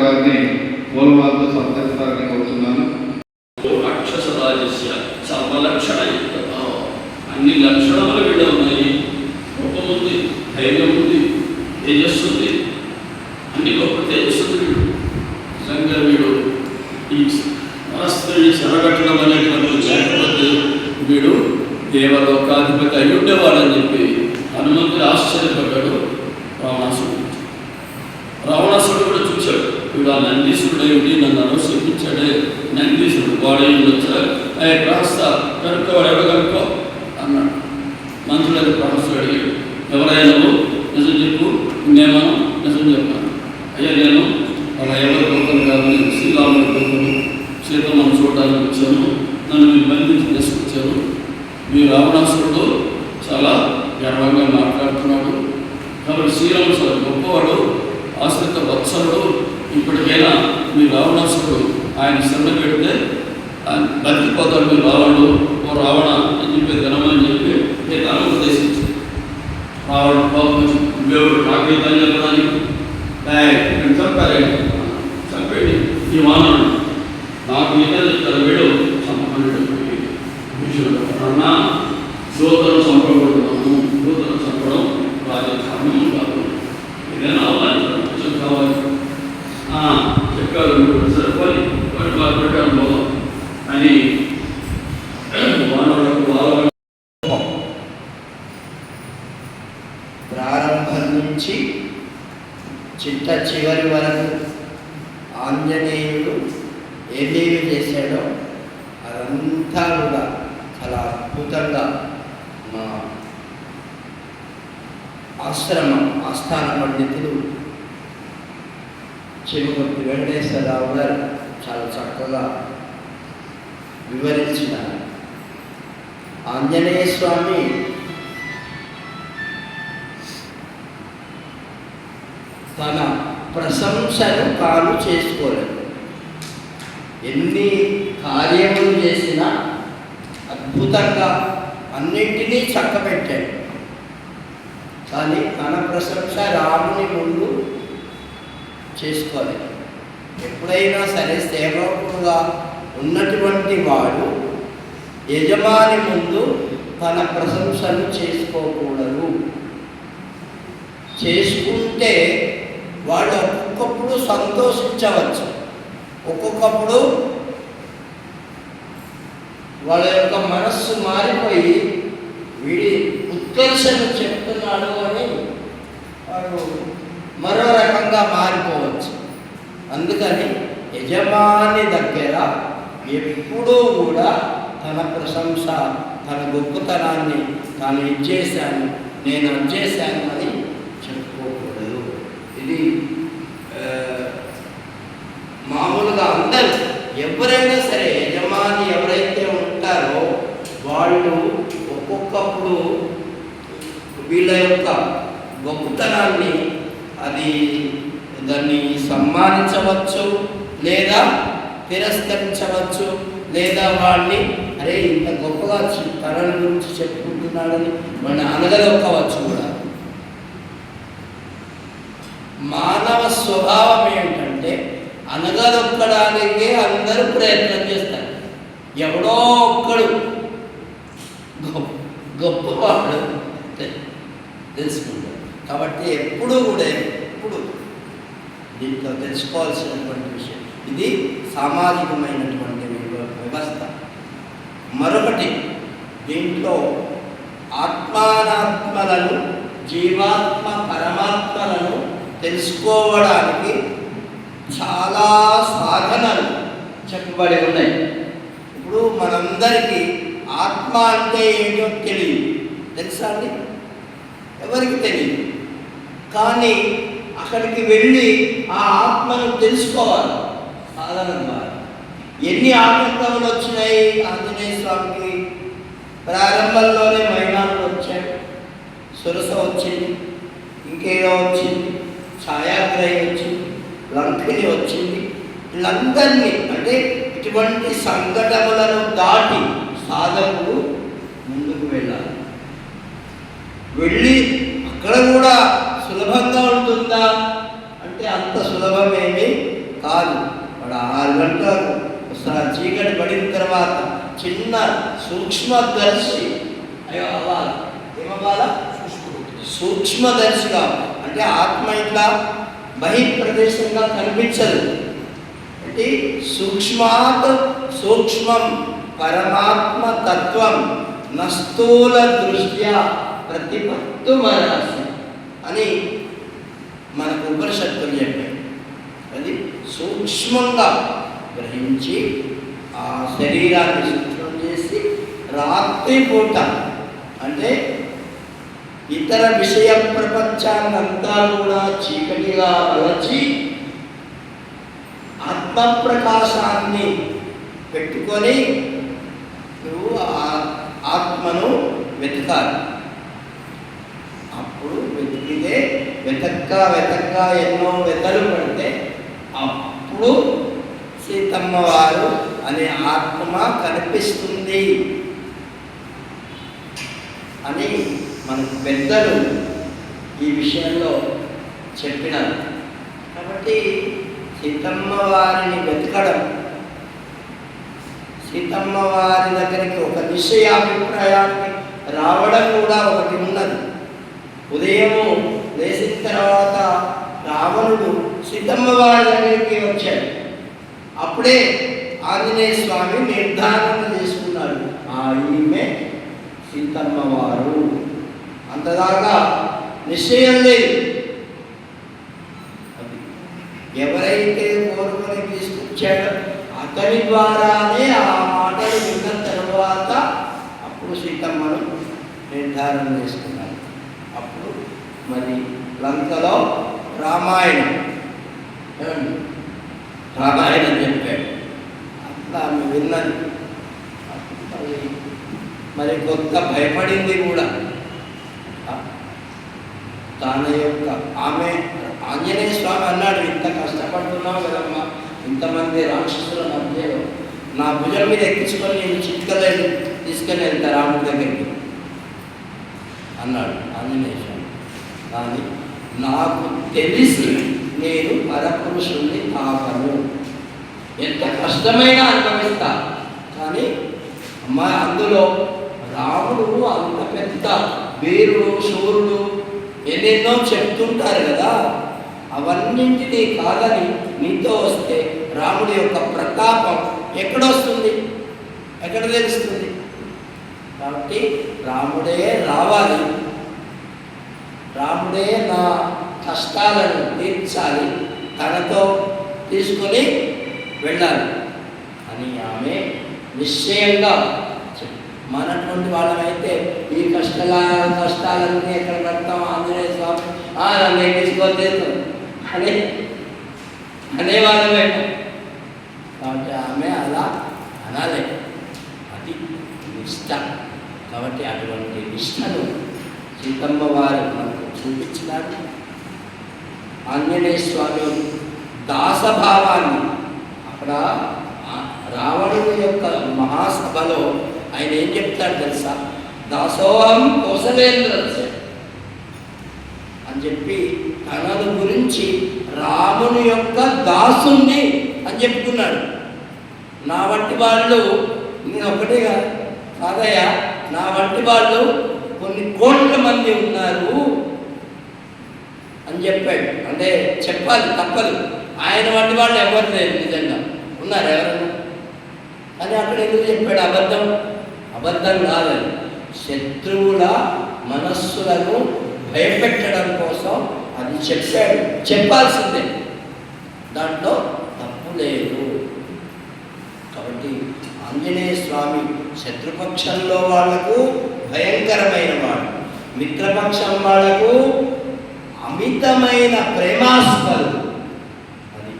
గారిని మూలమాలతో సత్కరిస్తారని కోరుతున్నాను రాక్షస రాజస్య సర్వలక్షణ అన్ని లక్షణములు వీడ ఉన్నాయి. కోపం ఉంది ధైర్యం ఉంది తేజస్సు ఉంది అన్ని గొప్ప తేజస్సు వీడు. నిజంగా వీడు ఈ మనస్సుని చెరగట్టడం అనేటువంటి జాగ్రత్త వీడు దేవలోకాధిపతి అయ్యుండేవాడని చెప్పి హనుమంతుడు ఆశ్చర్యపడ్డాడు రావణాసుడు రావణాసుడు కూడా చూశాడు వీడు ఆ నందీశుడు ఏమిటి నన్ను అనుసరించాడే నందీశుడు వాడు ఏమి వచ్చాడు అయ్యే ప్రహస్త కనుక వాడు ఎవరు కనుక్కో అన్నాడు మంత్రులకు ప్రహస్త అడిగాడు ఎవరైనా ఆయన శ్రమ పెడితే ఆయన బతికిపోతాడు మీరు రావణుడు ఓ రావణ అని చెప్పి ఘనమని చెప్పి తాను ఉపదేశించాడు రావణ బాబు దేవుడు కాకేతాన్ని చెప్పడానికి ఇక్కడ చంపారండి చంపేయండి ఈ వానరుడు నాకు ఈత చెప్తారు వీడు చంపమన్నాడు భీషణుడు అన్న దూతను చిట్ట చివరి వరకు ఆంజనేయుడు ఏమేమి చేశాడో అదంతా కూడా చాలా అద్భుతంగా మా ఆశ్రమం ఆస్థాన పండితులు చెరుకుర్తి వెంకటేశ్వరరావు గారు చాలా చక్కగా వివరించినారు. ఆంజనేయ స్వామి తన ప్రశంసను తాను చేసుకోలేదు. ఎన్ని కార్యములు చేసినా అద్భుతంగా అన్నింటినీ చక్కబెట్టాడు. కానీ తన ప్రశంస రాముని ముందు చేసుకోలేదు. ఎప్పుడైనా సరే సేవకుడుగా ఉన్నటువంటి వాడు యజమాని ముందు తన ప్రశంసను చేసుకోకూడదు. చేసుకుంటే వాళ్ళు ఒక్కొక్కప్పుడు సంతోషించవచ్చు. ఒక్కొక్కప్పుడు వాళ్ళ యొక్క మనస్సు మారిపోయి వీడి ఉత్కర్షను చెప్తున్నాడు అని వాడు మరో రకంగా మారిపోవచ్చు. అందుకని యజమాని దగ్గర ఎప్పుడూ కూడా తన ప్రశంస తన గొప్పతనాన్ని తాను ఇచ్చేశాను నేను అచ్చేశాను అని చెప్పుకోకూడదు ఇది ఆ, మామూలుగా అందరూ ఎవరైనా సరే యజమాని ఎవరైతే ఉంటారో వాళ్ళు ఒక్కొక్కప్పుడు వీళ్ళ యొక్క గొప్పతనాన్ని అది దాన్ని సమ్మానించవచ్చు లేదా తిరస్కరించవచ్చు లేదా వాడిని అరే ఇంత గొప్పగా చి- తనని గురించి చెప్పుకుంటున్నాడని వాడిని అనగదొక్కవచ్చు కూడా. మానవ స్వభావం ఏంటంటే అనగదొక్కడానికి అందరూ ప్రయత్నం చేస్తారు. ఎవడో ఒక్కడు గొప్పవాడు తెలుసుకుంటాడు. కాబట్టి ఎప్పుడూ కూడా ఎప్పుడు దీంట్లో తెలుసుకోవాల్సినటువంటి విషయం. ఇది సామాజికమైనటువంటి వ్యవస్థ. మరొకటి దీంట్లో ఆత్మానాత్మలను జీవాత్మ పరమాత్మలను తెలుసుకోవడానికి చాలా సాధనలు చెప్పబడి ఉన్నాయి. ఇప్పుడు మనందరికీ ఆత్మ అంటే ఏంటో తెలియదు. తెలుసా అండి? ఎవరికి తెలియదు? కానీ అక్కడికి వెళ్ళి ఆ ఆత్మను తెలుసుకోవాలి. సాధన ద్వారా. ఎన్ని ఆటంకములు వచ్చినాయి? ఆంజనేయ స్వామికి ప్రారంభంలోనే మైనాలు వచ్చాయి సురస వచ్చింది. ఇంకేదో వచ్చింది. ఛాయాగ్రహి లంకని వచ్చింది. వీళ్ళందరినీ అంటే ఇటువంటి సంఘటనలను దాటి సాధకుడు ముందుకు వెళ్ళాలి. వెళ్ళి అక్కడ కూడా సులభంగా ఉంటుందా? అంటే అంత సులభమేమీ కాదు. వాడు ఆరు గంటలకు ఒకసారి చీకటి పడిన తర్వాత చిన్న సూక్ష్మదర్శి అయ్యో అవ్వాలి ఏమవ్వాలా? సూక్ష్మదర్శిగా అంటే ఆత్మ ఇట్లా బహిర్ప్రదేశంగా కనిపించదు. అంటే సూక్ష్మాత్ సూక్ష్మం పరమాత్మ తత్వం నస్తూల దృష్ట్యా ప్రతిపత్తు మరాసి అని మనకు ఉపనిషత్తులు చెప్పాయి. అది సూక్ష్మంగా గ్రహించి ఆ శరీరాన్ని శుద్ధం చేసి రాత్రిపూట ఇతర విషయ ప్రపంచాన్నంతా కూడా చీకటిగా అలచి ఆత్మప్రకాశాన్ని పెట్టుకొని నువ్వు ఆ ఆత్మను వెతకాలి. అప్పుడు వెతికితే వెతక్క వెతక్క ఎన్నో వెతలు పడితే అప్పుడు సీతమ్మ వారు అనే ఆత్మ కనిపిస్తుంది. అని మనకు పెద్దలు ఈ విషయంలో చెప్పినారు. కాబట్టి సీతమ్మ వారిని వెతకడం సీతమ్మ వారి దగ్గరికి ఒక విషయాభిప్రాయానికి రావడం కూడా ఒకటి ఉన్నది. ఉదయము లేచిన తర్వాత రావణుడు సీతమ్మ వారి దగ్గరికి వచ్చాడు. అప్పుడే ఆంజనేయ స్వామి నిర్ధారణ చేసుకున్నాడు. ఆ ఈమె సీతమ్మ వారు అంతదాకా నిశ్చయం లేదు. ఎవరైతే కోరుకొని తీసుకొచ్చాడో అతని ద్వారానే ఆ మాటలు విన్న తర్వాత అప్పుడు సీతమ్మను నిర్ధారణ చేసుకున్నాడు అప్పుడు మరి లంకలో రామాయణం? రామాయణం చెప్పాడు. అట్లా ఆమె విన్నది. మరి మరి కొత్త భయపడింది కూడా. తన యొక్క ఆమె ఆంజనేయ స్వామి అన్నాడు ఇంత కష్టపడుతున్నావు కదమ్మా ఇంతమంది రాక్షసుల మధ్యలో నా భుజం మీద ఎక్కించుకొని నేను చిట్కలేదు తీసుకొని వెళ్తా రాముడి దగ్గరికి. అన్నాడు ఆంజనేయ స్వామి. కానీ నాకు తెలిసి నేను పరపురుషుణ్ణి కాపను. ఎంత కష్టమైనా అనుభవిస్తా. కానీ అమ్మా అందులో రాముడు అంత పెద్ద వీరుడు శూరుడు ఎన్నెన్నో చెప్తుంటారు కదా అవన్నింటినీ కాదని నీతో వస్తే రాముడి యొక్క ప్రతాపం ఎక్కడొస్తుంది? ఎక్కడ తెలుస్తుంది? కాబట్టి రాముడే రావాలి. రాముడే నా కష్టాలను తీర్చాలి తనతో తీసుకొని వెళ్ళాలి అని ఆమె నిశ్చయంగా మనటువంటి వాళ్ళమైతే ఈ కష్టాల కష్టాలన్నీ ఎక్కడ పెడతాం ఆంజనేయ స్వామి. నన్ను ఎక్కించుకోలేదు అని అనేవాళ్ళమే కాబట్టి ఆమె అలా అనాలి. అది నిష్ట. కాబట్టి అటువంటి నిష్టను సీతమ్మ వారు మనకు చూపించినారు. ఆంజనేయ స్వామి దాసభావాన్ని అక్కడ రావణుడి యొక్క మహాసభలో ఆయన ఏం చెప్తాడు తెలుసా? దాసోహం కోసలేంద్రస్య అని చెప్పి తనను గురించి రాముని యొక్క దాసుని అని చెప్పుకున్నాడు. నా వంటి వాళ్ళు నేను ఒకటేగా కాదయ్య నా వంటి వాళ్ళు కొన్ని కోట్ల మంది ఉన్నారు అని చెప్పాడు. అంటే చెప్పాలి తప్పదు. ఆయన వంటి వాళ్ళు ఎవరు లేరు నిజంగా. ఉన్నారు ఎవరు అని అక్కడ ఎందుకు చెప్పాడు అబద్ధం? అబద్ధం కాదని శత్రువుల మనస్సులను భయపెట్టడం కోసం అది చెప్పాడు. చెప్పాల్సిందే. దాంట్లో తప్పు లేదు. కాబట్టి ఆంజనేయ స్వామి శత్రుపక్షంలో వాళ్ళకు భయంకరమైన వాడు. మిత్రపక్షం వాళ్ళకు అమితమైన ప్రేమాస్పదు. అది.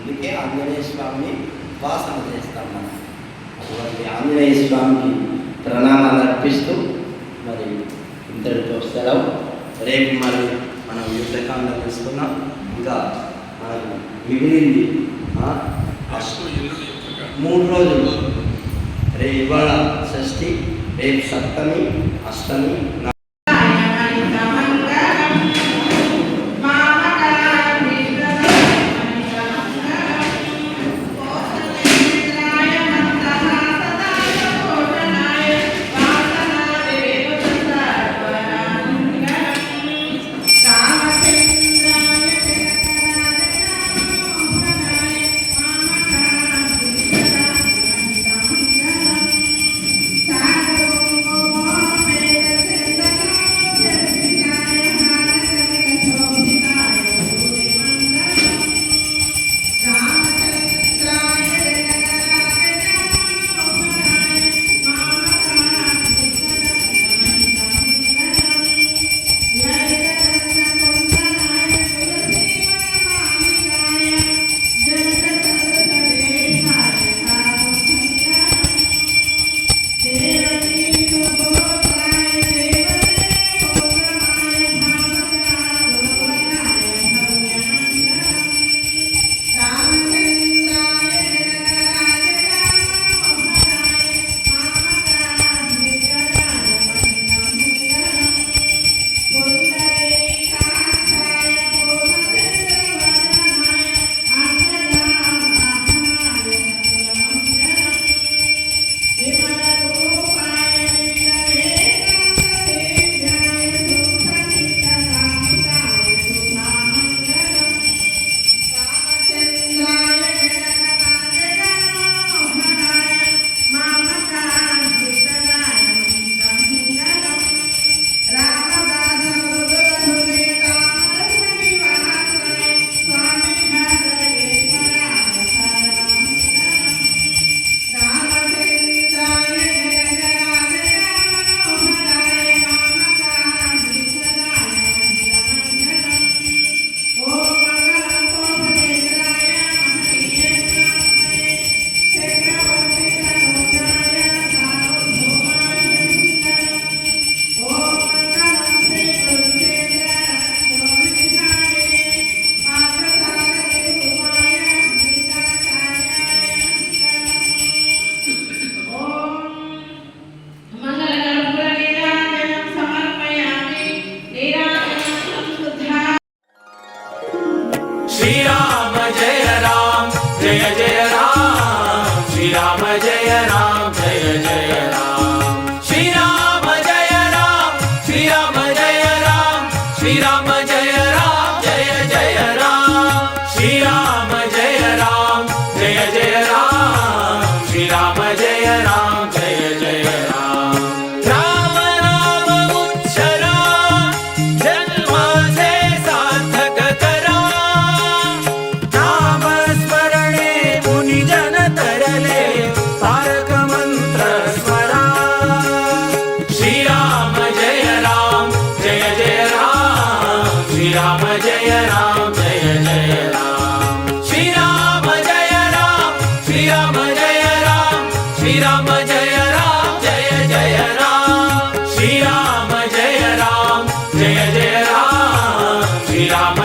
అందుకే ఆంజనేయ స్వామిని ఉపాసన చేస్తాం మనం. అటువంటి ఆంజనేయ స్వామికి ప్రణామాలు అర్పిస్తూ మరి ఇంతటితో సెలవు. రేపు మరి మనం యుద్ధకాండం తీసుకున్నాం. ఇంకా మనకు మిగిలింది ఆ, మూడు రోజులు. రేపు ఇవాళ షష్ఠి రేపు సప్తమి అష్టమి राम जय जय mírame.